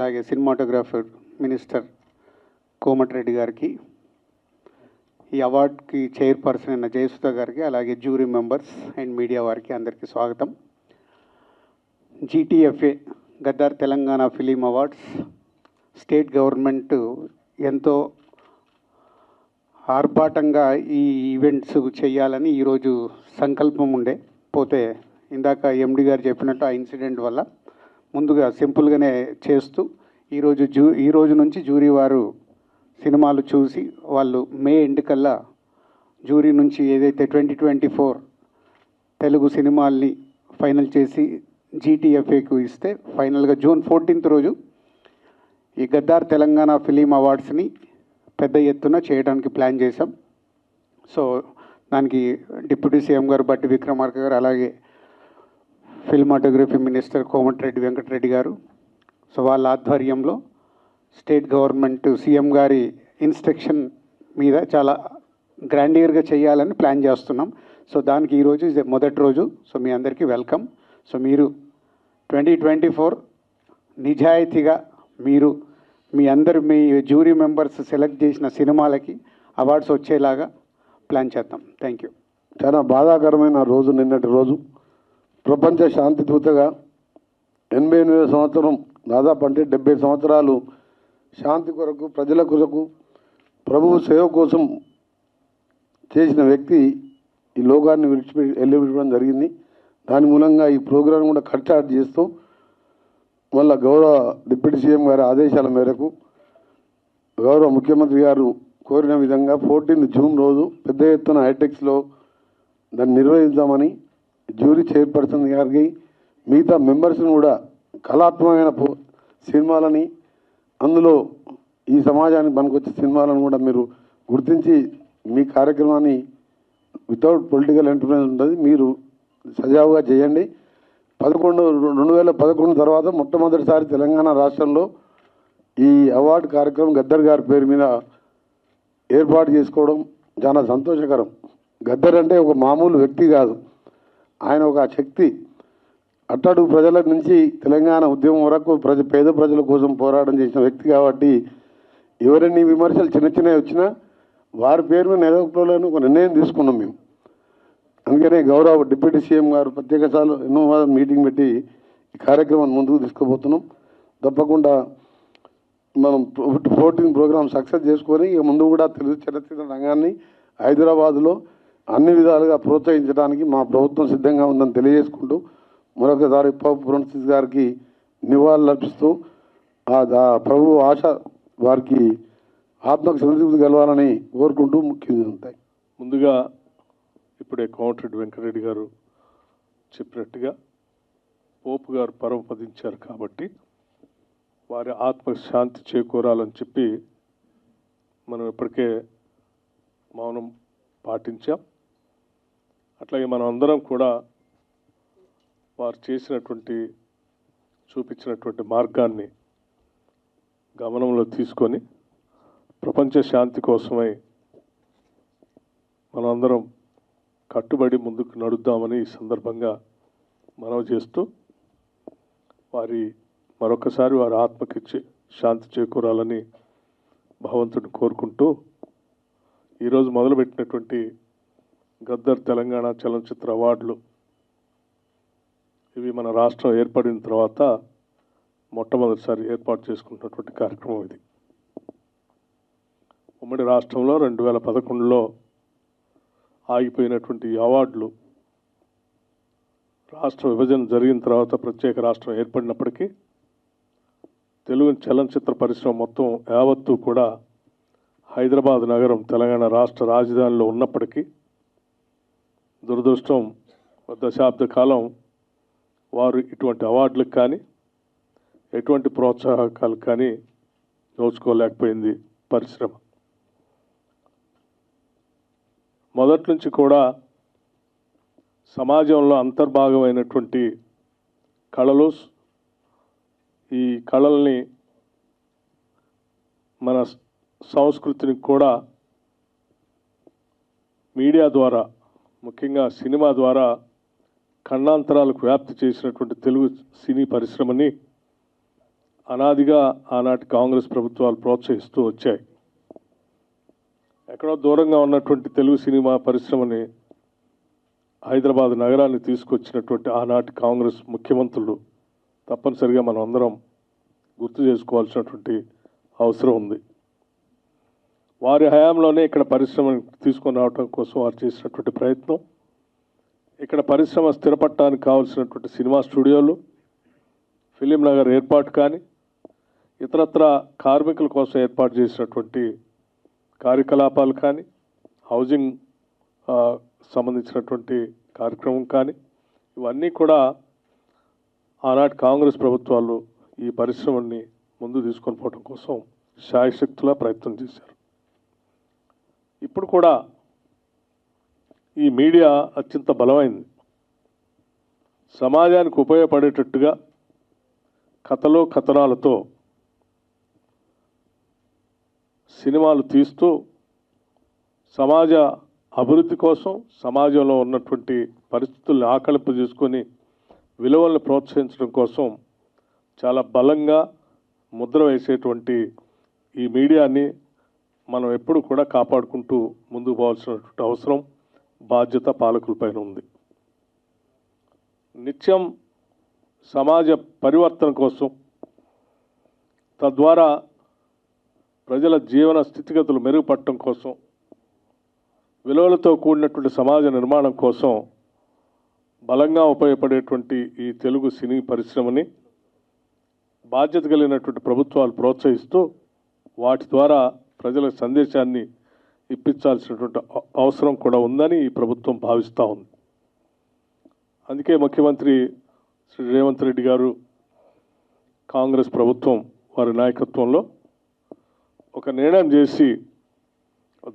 అలాగే cinematographer minister Komatireddy గారికి ఈ అవార్డ్కి చైర్పర్సన్ అయిన జయసుధ గారికి అలాగే జ్యూరీ మెంబర్స్ అండ్ మీడియా వారికి అందరికీ స్వాగతం. GTFA Gaddar Telangana film awards state government ఎంతో ఆర్భాటంగా ఈ ఈవెంట్స్ చేయాలని ఈరోజు సంకల్పం ఉండే. పోతే ఇందాక ఎండి గారు చెప్పినట్టు ఆ ఇన్సిడెంట్ వల్ల ముందుగా సింపుల్గానే చేస్తూ ఈరోజు జూ ఈ రోజు నుంచి జ్యూరీ వారు సినిమాలు చూసి వాళ్ళు మే ఎండ్ కల్లా జ్యూరీ నుంచి ఏదైతే ట్వంటీ ట్వంటీ ఫోర్ తెలుగు సినిమాల్ని ఫైనల్ చేసి జీటీఎఫ్ఏకు ఇస్తే ఫైనల్గా జూన్ ఫోర్టీన్త్ రోజు ఈ గద్దార్ తెలంగాణ ఫిలిం అవార్డ్స్ని పెద్ద ఎత్తున చేయడానికి ప్లాన్ చేశాం. సో దానికి డిప్యూటీ సీఎం గారు బట్టి విక్రమార్క గారు అలాగే ఫిల్మాటోగ్రఫీ మినిస్టర్ కోమటిరెడ్డి వెంకటరెడ్డి గారు. సో వాళ్ళ ఆధ్వర్యంలో స్టేట్ గవర్నమెంట్ సీఎం గారి ఇన్స్ట్రక్షన్ మీద చాలా గ్రాండియర్గా చేయాలని ప్లాన్ చేస్తున్నాం. సో దానికి ఈరోజు ఇది మొదటి రోజు. సో మీ అందరికీ వెల్కమ్. సో మీరు ట్వంటీ ట్వంటీ ఫోర్ నిజాయితీగా మీరు మీ అందరు మీ జ్యూరీ మెంబర్స్ సెలెక్ట్ చేసిన సినిమాలకి అవార్డ్స్ వచ్చేలాగా ప్లాన్ చేద్దాం. Thank you. చాలా బాధాకరమైన రోజు నిన్నటి రోజు. ప్రపంచ శాంతి దూతగా ఎనభై ఎనిమిది సంవత్సరం దాదాపు అంటే డెబ్బై సంవత్సరాలు శాంతి కొరకు ప్రజల కొరకు ప్రభువు సేవ కోసం చేసిన వ్యక్తి ఈ లోకాన్ని విడిచిపెట్టి వెళ్ళిపెట్టడం జరిగింది. దాని మూలంగా ఈ ప్రోగ్రాం కూడా కట్టాట్ చేస్తూ మళ్ళా గౌరవ డిప్యూటీ సీఎం గారి ఆదేశాల మేరకు గౌరవ ముఖ్యమంత్రి గారు కోరిన విధంగా ఫోర్టీన్ జూన్ రోజు పెద్ద ఎత్తున హైటెక్స్లో దాన్ని నిర్వహిద్దామని జ్యూరీ చైర్పర్సన్ గారికి మిగతా మెంబర్స్ని కూడా కళాత్మకమైన పో- సినిమాలని అందులో ఈ సమాజానికి పనికొచ్చే సినిమాలను కూడా మీరు గుర్తించి మీ కార్యక్రమాన్ని వితౌట్ పొలిటికల్ ఎంటర్ప్రైజ్ ఉంటుంది. మీరు సజావుగా చేయండి. పదకొండు రెండు వేల పదకొండు తర్వాత మొట్టమొదటిసారి తెలంగాణ రాష్ట్రంలో ఈ అవార్డు కార్యక్రమం గద్దర్ గారి పేరు మీద ఏర్పాటు చేసుకోవడం చాలా సంతోషకరం. గద్దర్ అంటే ఒక మామూలు వ్యక్తి కాదు. ఆయన ఒక శక్తి. అట్టడుగు ప్రజల నుంచి తెలంగాణ ఉద్యమం వరకు ప్రజ పేద ప్రజల కోసం పోరాటం చేసిన వ్యక్తి కాబట్టి ఎవరైనా విమర్శలు చిన్న చిన్నవి వచ్చినా వారి పేరు మీద నెలకొల్పాలని ఒక నిర్ణయం తీసుకున్నాం మేము. అందుకనే గౌరవ డిప్యూటీ సీఎం గారు ప్రత్యేక సార్లు ఎన్నో మీటింగ్ పెట్టి ఈ కార్యక్రమాన్ని ముందుకు తీసుకుపోతున్నాం. తప్పకుండా మనం ఫోర్టీన్ ప్రోగ్రామ్ సక్సెస్ చేసుకొని ఇక ముందు కూడా తెలుగు చలచిత్ర రంగాన్ని హైదరాబాద్లో అన్ని విధాలుగా ప్రోత్సహించడానికి మా ప్రభుత్వం సిద్ధంగా ఉందని తెలియజేసుకుంటూ మరొకసారి పప్పు ఫ్రాన్సిస్ గారికి నివాళులు అర్పిస్తూ ఆ ప్రభు ఆశ వారికి ఆత్మకు సంతృప్తి కలవాలని కోరుకుంటూ ముఖ్యంగా ఉంటాయి. ముందుగా ఇప్పుడే కోమటిరెడ్డి వెంకటరెడ్డి గారు చెప్పినట్టుగా పోపు గారు పరమపదించారు కాబట్టి వారి ఆత్మకు శాంతి చేకూరాలని చెప్పి మనం ఇప్పటికే మౌనం పాటించాం. అట్లాగే మనం అందరం కూడా వారు చేసినటువంటి చూపించినటువంటి మార్గాన్ని గమనంలో తీసుకొని ప్రపంచ శాంతి కోసమై మనందరం కట్టుబడి ముందుకు నడుద్దామని ఈ సందర్భంగా మనవి చేస్తూ వారి మరొకసారి వారి ఆత్మకి చే- శాంతి చేకూరాలని భగవంతుడిని కోరుకుంటూ ఈరోజు మొదలుపెట్టినటువంటి గద్దర్ తెలంగాణ చలనచిత్ర అవార్డులు. ఇవి మన రాష్ట్రం ఏర్పడిన తర్వాత మొట్టమొదటిసారి ఏర్పాటు చేసుకున్నటువంటి కార్యక్రమం ఇది. ఉమ్మడి రాష్ట్రంలో రెండు వేల పదకొండులో ఆగిపోయినటువంటి అవార్డులు రాష్ట్ర విభజన జరిగిన తర్వాత ప్రత్యేక రాష్ట్రం ఏర్పడినప్పటికీ తెలుగు చలనచిత్ర పరిశ్రమ మొత్తం యావత్తు కూడా హైదరాబాద్ నగరం తెలంగాణ రాష్ట్ర రాజధానిలో ఉన్నప్పటికీ దురదృష్టం ఒక దశాబ్ద కాలం వారు ఇటువంటి అవార్డులకు కానీ ఎటువంటి ప్రోత్సాహకాలు కానీ నోచుకోలేకపోయింది పరిశ్రమ. మొదటి నుంచి కూడా సమాజంలో అంతర్భాగమైనటువంటి కళలు ఈ కళల్ని మన సంస్కృతిని కూడా మీడియా ద్వారా ముఖ్యంగా సినిమా ద్వారా ఖండాంతరాలకు వ్యాప్తి చేసినటువంటి తెలుగు సినీ పరిశ్రమని అనాదిగా ఆనాటి కాంగ్రెస్ ప్రభుత్వాలు ప్రోత్సహిస్తూ వచ్చాయి. ఎక్కడో దూరంగా ఉన్నటువంటి తెలుగు సినిమా పరిశ్రమని హైదరాబాద్ నగరాన్ని తీసుకొచ్చినటువంటి ఆనాటి కాంగ్రెస్ ముఖ్యమంత్రులు తప్పనిసరిగా మనం అందరం గుర్తు చేసుకోవాల్సినటువంటి అవసరం ఉంది. వారి హయాంలోనే ఇక్కడ పరిశ్రమ తీసుకొని రావడం కోసం వారు చేసినటువంటి ప్రయత్నం. ఇక్కడ పరిశ్రమ స్థిరపడటానికి కావాల్సినటువంటి సినిమా స్టూడియోలు ఫిలిం నగర్ ఏర్పాటు కానీ ఇతరత్ర కార్మికుల కోసం ఏర్పాటు చేసినటువంటి కార్యకలాపాలు కానీ హౌసింగ్ సంబంధించినటువంటి కార్యక్రమం కానీ ఇవన్నీ కూడా ఆనాటి కాంగ్రెస్ ప్రభుత్వాలు ఈ పరిశ్రమని ముందు తీసుకొని పోవడం కోసం శాయశక్తులా ప్రయత్నం చేశారు. ఇప్పుడు కూడా ఈ మీడియా అత్యంత బలమైంది. సమాజానికి ఉపయోగపడేటట్టుగా కథలు కథనాలతో సినిమాలు తీస్తూ సమాజ అభివృద్ధి కోసం సమాజంలో ఉన్నటువంటి పరిస్థితుల్ని ఆకలింపు చేసుకొని విలువలను ప్రోత్సహించడం కోసం చాలా బలంగా ముద్ర వేసేటువంటి ఈ మీడియాని మనం ఎప్పుడు కూడా కాపాడుకుంటూ ముందుకు పోవాల్సినటువంటి అవసరం బాధ్యత పాలకులపైన ఉంది. నిత్యం సమాజ పరివర్తన కోసం తద్వారా ప్రజల జీవన స్థితిగతులు మెరుగుపడటం కోసం విలువలతో కూడినటువంటి సమాజ నిర్మాణం కోసం బలంగా ఉపయోగపడేటువంటి ఈ తెలుగు సినీ పరిశ్రమని బాధ్యత కలిగినటువంటి ప్రభుత్వాలు ప్రోత్సహిస్తూ వాటి ద్వారా ప్రజల సందేశాన్ని ఇప్పించాల్సినటువంటి అవసరం కూడా ఉందని ఈ ప్రభుత్వం భావిస్తూ ఉంది. అందుకే ముఖ్యమంత్రి శ్రీ రేవంత్ రెడ్డి గారు కాంగ్రెస్ ప్రభుత్వం వారి నాయకత్వంలో ఒక నిర్ణయం చేసి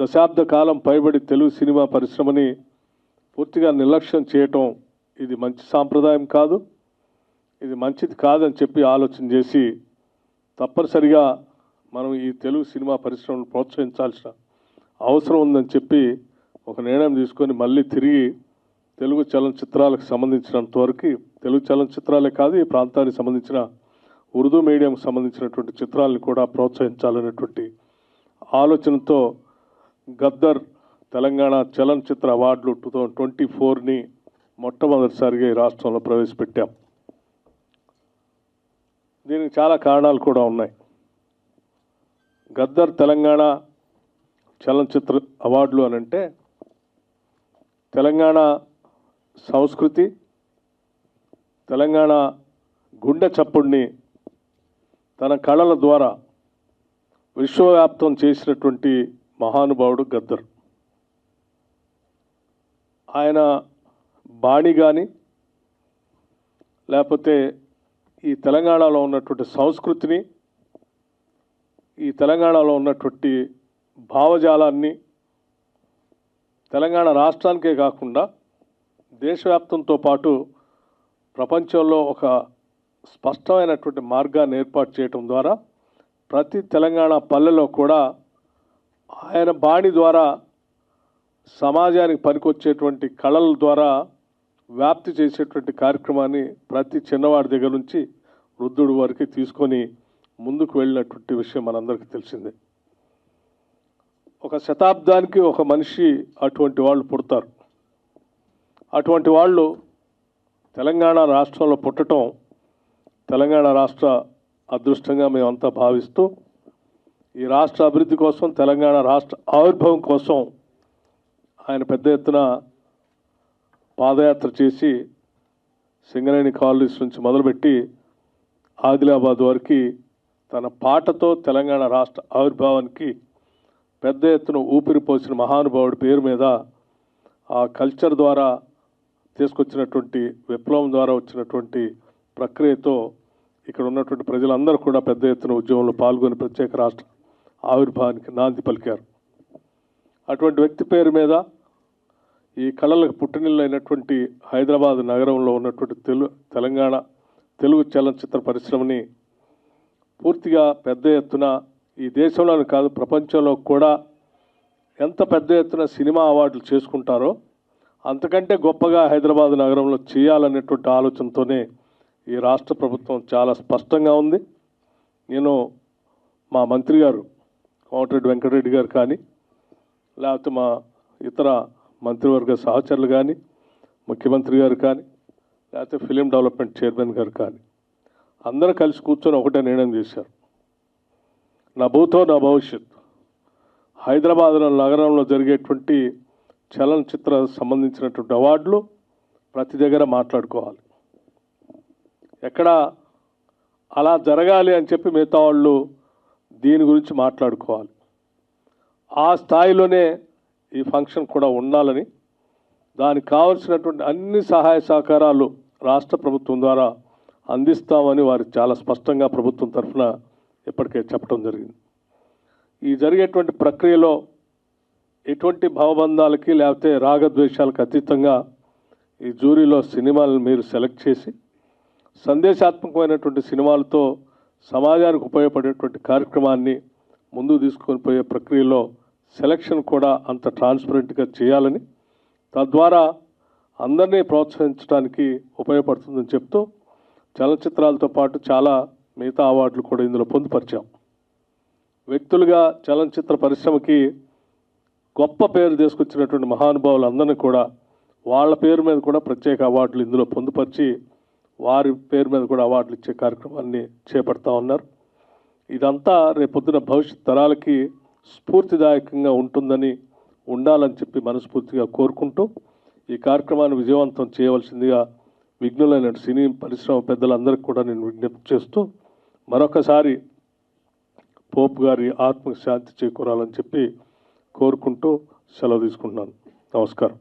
దశాబ్ద కాలం పైబడి తెలుగు సినిమా పరిశ్రమని పూర్తిగా నిర్లక్ష్యం చేయటం ఇది మంచి సాంప్రదాయం కాదు. ఇది మంచిది కాదని చెప్పి ఆలోచన చేసి తప్పనిసరిగా మనం ఈ తెలుగు సినిమా పరిశ్రమను ప్రోత్సహించాల్సిన అవసరం ఉందని చెప్పి ఒక నిర్ణయం తీసుకొని మళ్ళీ తిరిగి తెలుగు చలనచిత్రాలకు సంబంధించినంత వరకు తెలుగు చలనచిత్రాలే కాదు ఈ ప్రాంతానికి సంబంధించిన ఉర్దూ మీడియంకి సంబంధించినటువంటి చిత్రాలను కూడా ప్రోత్సహించాలనేటువంటి ఆలోచనతో గద్దర్ తెలంగాణ చలనచిత్ర అవార్డులు టూ థౌజండ్ ట్వంటీ ఫోర్ని మొట్టమొదటిసారిగా ఈ రాష్ట్రంలో ప్రవేశపెట్టాం. దీనికి చాలా కారణాలు కూడా ఉన్నాయి. గద్దర్ తెలంగాణ చలనచిత్ర అవార్డులు అని అంటే తెలంగాణ సంస్కృతి తెలంగాణ గుండె చప్పుడిని తన కళల ద్వారా విశ్వవ్యాప్తం చేసినటువంటి మహానుభావుడు గద్దర్. ఆయన బాణి కానీ లేకపోతే ఈ తెలంగాణలో ఉన్నటువంటి సంస్కృతిని ఈ తెలంగాణలో ఉన్నటువంటి భావజాలాన్ని తెలంగాణ రాష్ట్రానికే కాకుండా దేశవ్యాప్తంతో పాటు ప్రపంచంలో ఒక స్పష్టమైనటువంటి మార్గాన్ని ఏర్పాటు చేయటం ద్వారా ప్రతి తెలంగాణ పల్లెలో కూడా ఆయన బాణి ద్వారా సమాజానికి పనికొచ్చేటువంటి కళల ద్వారా వ్యాప్తి చేసేటువంటి కార్యక్రమాన్ని ప్రతి చిన్నవాడి దగ్గర నుంచి వృద్ధుడి వరకు తీసుకొని ముందుకు వెళ్ళినటువంటి విషయం మనందరికీ తెలిసిందే. ఒక శతాబ్దానికి ఒక మనిషి అటువంటి వాళ్ళు పుడతారు. అటువంటి వాళ్ళు తెలంగాణ రాష్ట్రంలో పుట్టడం తెలంగాణ రాష్ట్ర అదృష్టంగా మేమంతా భావిస్తూ ఈ రాష్ట్ర అభివృద్ధి కోసం తెలంగాణ రాష్ట్ర ఆవిర్భావం కోసం ఆయన పెద్ద ఎత్తున పాదయాత్ర చేసి సింగరేణి కాలనీస్ నుంచి మొదలుపెట్టి ఆదిలాబాద్ వరకు తన పాటతో తెలంగాణ రాష్ట్ర ఆవిర్భావానికి పెద్ద ఎత్తున ఊపిరి పోసిన మహానుభావుడి పేరు మీద ఆ కల్చర్ ద్వారా తీసుకొచ్చినటువంటి విప్లవం ద్వారా వచ్చినటువంటి ప్రక్రియతో ఇక్కడ ఉన్నటువంటి ప్రజలందరూ కూడా పెద్ద ఎత్తున ఉద్యమంలో పాల్గొని ప్రత్యేక రాష్ట్ర ఆవిర్భావానికి నాంది పలికారు. అటువంటి వ్యక్తి పేరు మీద ఈ కళలకు పుట్టినిల్లైనటువంటి హైదరాబాద్ నగరంలో ఉన్నటువంటి తెలు తెలంగాణ తెలుగు చలనచిత్ర పరిశ్రమని పూర్తిగా పెద్ద ఎత్తున ఈ దేశంలోనే కాదు ప్రపంచంలో కూడా ఎంత పెద్ద ఎత్తున సినిమా అవార్డులు చేసుకుంటారో అంతకంటే గొప్పగా హైదరాబాద్ నగరంలో చేయాలనేటువంటి ఆలోచనతోనే ఈ రాష్ట్ర ప్రభుత్వం చాలా స్పష్టంగా ఉంది. నేను మా మంత్రి గారు కోమటిరెడ్డి వెంకటరెడ్డి గారు కానీ లేకపోతే మా ఇతర మంత్రివర్గ సహచరులు కానీ ముఖ్యమంత్రి గారు కానీ లేకపోతే ఫిలిం డెవలప్మెంట్ చైర్మన్ గారు కానీ అందరూ కలిసి కూర్చొని ఒకటే నిర్ణయం చేశారు. నా భూతో నా భవిష్యత్. హైదరాబాద్ నగరంలో జరిగేటువంటి చలనచిత్ర సంబంధించినటువంటి అవార్డులు ప్రతి దగ్గర మాట్లాడుకోవాలి. ఎక్కడ అలా జరగాలి అని చెప్పి మిగతా వాళ్ళు దీని గురించి మాట్లాడుకోవాలి. ఆ స్థాయిలోనే ఈ ఫంక్షన్ కూడా ఉండాలని దానికి కావలసినటువంటి అన్ని సహాయ సహకారాలు రాష్ట్ర ప్రభుత్వం ద్వారా అందిస్తామని వారు చాలా స్పష్టంగా ప్రభుత్వం తరఫున ఇప్పటికే చెప్పడం జరిగింది. ఈ జరిగేటువంటి ప్రక్రియలో ఎటువంటి భావబంధాలకి లేకపోతే రాగద్వేషాలకు అతీతంగా ఈ జూరీలో సినిమాలను మీరు సెలెక్ట్ చేసి సందేశాత్మకమైనటువంటి సినిమాలతో సమాజానికి ఉపయోగపడేటువంటి కార్యక్రమాన్ని ముందు తీసుకొని పోయే ప్రక్రియలో సెలక్షన్ కూడా అంత ట్రాన్స్పరెంట్గా చేయాలని తద్వారా అందరినీ ప్రోత్సహించడానికి ఉపయోగపడుతుందని చెప్తూ చలనచిత్రాలతో పాటు చాలా మిగతా అవార్డులు కూడా ఇందులో పొందుపరిచాం. వ్యక్తులుగా చలనచిత్ర పరిశ్రమకి గొప్ప పేరు తీసుకొచ్చినటువంటి మహానుభావులందరినీ కూడా వాళ్ళ పేరు మీద కూడా ప్రత్యేక అవార్డులు ఇందులో పొందుపరిచి వారి పేరు మీద కూడా అవార్డులు ఇచ్చే కార్యక్రమాన్ని చేపడతా ఉన్నారు. ఇదంతా రేపొద్దున భవిష్యత్ తరాలకి స్ఫూర్తిదాయకంగా ఉంటుందని ఉండాలని చెప్పి మనస్ఫూర్తిగా కోరుకుంటూ ఈ కార్యక్రమాన్ని విజయవంతం చేయవలసిందిగా విఘ్నులైన సినీ పరిశ్రమ పెద్దలందరికీ కూడా నేను విజ్ఞప్తి చేస్తూ మరొకసారి పోప్ గారి ఆత్మకు శాంతి చేకూరాలని చెప్పి కోరుకుంటూ సెలవు తీసుకుంటున్నాను. నమస్కారం.